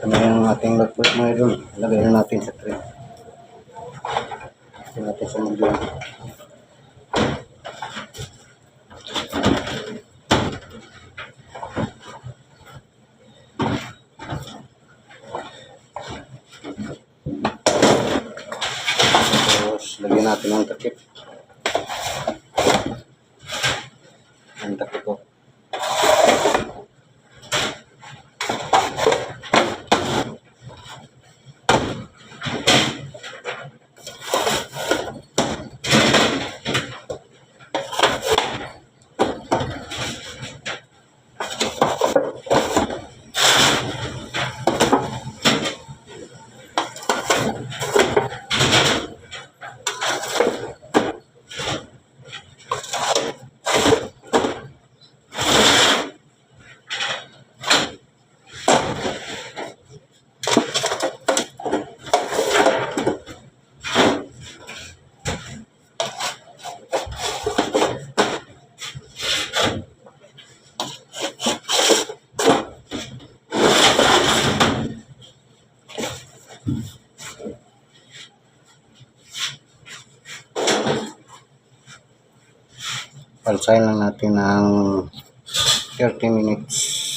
Ito na yung ating lagpot mga idol. Lagay na natin sa tray. Lagay natin sa magyan. Tapos, lagyan natin ang takip. Thank you. Palsayin lang natin ng 30 minutes.